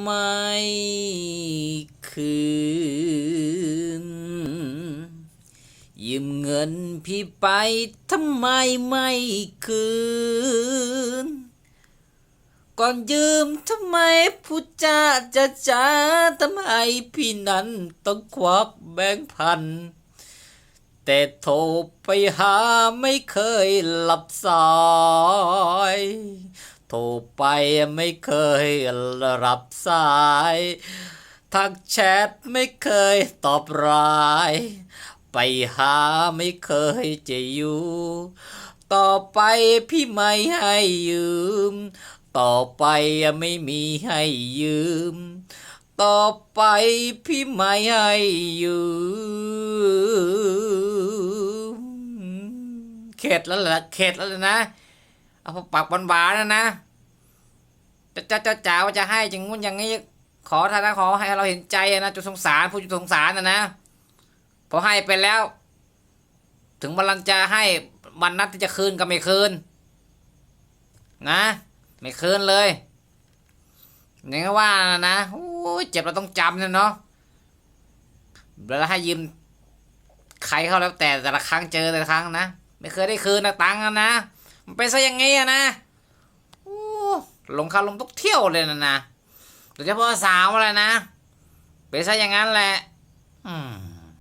ไม่คืน ยืมเงินพี่ไปทำไมไม่คืน ก่อนยืมทำไมพูดจาจะจ้าทำไมพี่นั้นต้องควักแบงค์พัน แต่โทรไปหาไม่เคยหลับสาย โทรไปไม่เคยรับสาย ทักแชทไม่เคยตอบไลน์ไปหาไม่เคยจะอยู่ ต่อไปพี่ไม่ให้ยืม ต่อไปไม่มีให้ยืม ต่อไปพี่ไม่ให้ยืม เข็ดแล้วเหรอเข็ดแล้วนะเอาปากบานๆนะนะ จะจะจะจ๋าว่าจะให้จังงู้นอย่างนี้ ขอท่านะขอให้เราเห็นใจนะจุดสงสารผู้จุดสงสารนะนะพอให้ไปแล้ว ถึงวันลันจะให้วันนัดที่จะคืนก็ไม่คืน นะ ไม่คืนเลยอย่างว่านะนะโอ้เจ็บเราต้องจำนะเนาะเวลาให้ยืมใครเข้าแล้วแต่แต่ละครั้งเจอแต่ละครั้งนะ ไม่เคยได้คืนนะตังค์นะมันเป็นซะอย่างงี้อะนะ หลงคาลมทุกเที่ยวเลยนะนะโดยเฉพาะสาวอะไรนะเป็นซะอย่างนั้นแหละ อืม